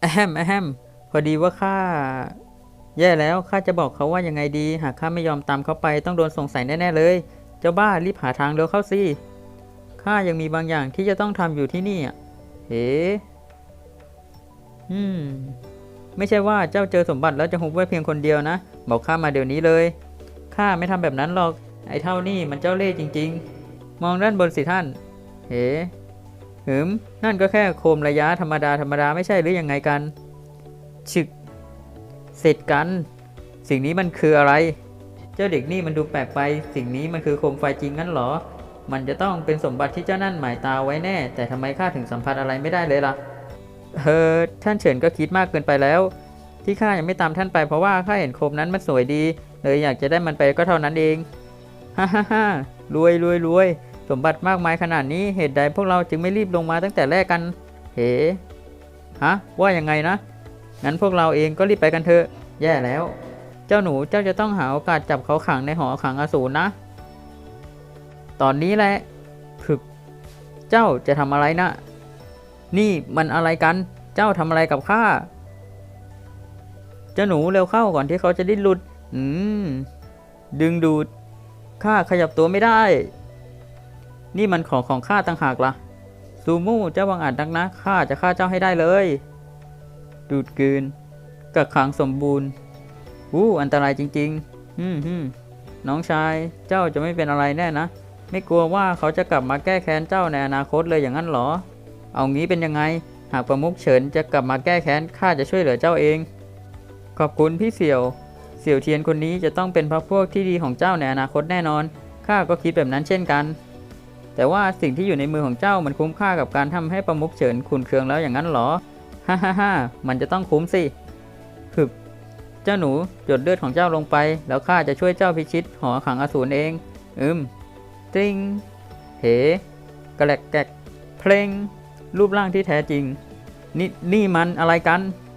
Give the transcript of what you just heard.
แอมแอมพอดีว่าข้าแย่แล้วข้าจะบอกเขาว่ายังไงดี หากข้าไม่ยอมตามเขาไปต้องโดนสงสัยแน่ ๆ เลย เจ้าบ้ารีบหาทางเร็วเข้าสิข้ายังมีบางอย่างที่จะต้องทำอยู่ที่นี่อะเฮ้อืม ไม่ใช่ว่าเจ้าเจอสมบัติแล้วจะฮุบไว้เพียงคนเดียวนะ บอกข้ามาเดี๋ยวนี้เลยข้าไม่ทำแบบนั้นหรอก ไอ้เท่านี่มันเจ้าเล่ห์จริง ๆ มองด้านบนสิท่านเหืมนั่นก็แค่โคมระยะธรรมดาธรรมดาไม่ใช่หรือยังไงกันฉึกเสร็จกัน สิ่งนี้มันคืออะไร เจ้าเด็กนี่มันดูแปลกไป สิ่งนี้มันคือโคมไฟจริงงั้นหรอ มันจะต้องเป็นสมบัติที่เจ้านั่นหมายตาไว้แน่ แต่ทำไมข้าถึงสัมผัสอะไรไม่ได้เลยล่ะเฮ้อท่านเฉินก็คิดมากเกินไปแล้ว ที่ข้ายังไม่ตามท่านไปเพราะว่าข้าเห็นโคมนั้นมันสวยดี เลยอยากจะได้มันไปก็เท่านั้นเองฮ่าฮ่าฮ่ารวยรวยรวย สมบัติมากมายขนาดนี้เหตุใดพวกเราจึงไม่รีบลงมาตั้งแต่แรกกันเฮ้ฮะว่ายังไงนะ งั้นพวกเราเองก็รีบไปกันเถอะ แย่แล้ว เจ้าหนูเจ้าจะต้องหาโอกาสจับเขาขังในหอขังอสูรนะ ตอนนี้แหละฝึกเจ้าจะทำอะไรนะ นี่มันอะไรกัน เจ้าทำอะไรกับข้า เจ้าหนูเร็วเข้าก่อนที่เขาจะดิ้นหลุด อืม ดึงดูด ข้าขยับตัวไม่ได้ นี่มันของของข้าต่างหากละ่ะซูมูเจ้าวังอาจนักนะข้าจะฆ่าเจ้าให้ได้เลย ดูดกืนกักขังสมบูรณ์อู้อันตรายจริง ๆ อืมฮึมน้องชายเจ้าจะไม่เป็นอะไรแน่นะ ไม่กลัวว่าเขาจะกลับมาแก้แค้นเจ้าในอนาคตเลยอย่างนั้นเหรอ เอางี้เป็นยังไง หากประมุขเฉินจะกลับมาแก้แค้นข้าจะช่วยเหลือเจ้าเอง ขอบคุณพี่เสี่ยว เสี่ยวเทียนคนนี้จะต้องเป็นพรรคพวกที่ดีของเจ้าในอนาคตแน่นอนข้าก็คิดแบบนั้นเช่นกัน แต่ว่าสิ่งที่อยู่ในมือของเจ้ามันคุ้มค่ากับการทำให้ประมุขเฉินขุนเคืองแล้วอย่างนั้นหรอ ฮ่าฮ่าฮ่ามันจะต้องคุ้มสิฮึบเจ้าหนูหยดเลือดของเจ้าลงไป แล้วข้าจะช่วยเจ้าพิชิตหอขังอสูรเอง อืมตริงเหกระแลกแกกเพลงรูปร่างที่แท้จริง นี่นี่มันอะไรกัน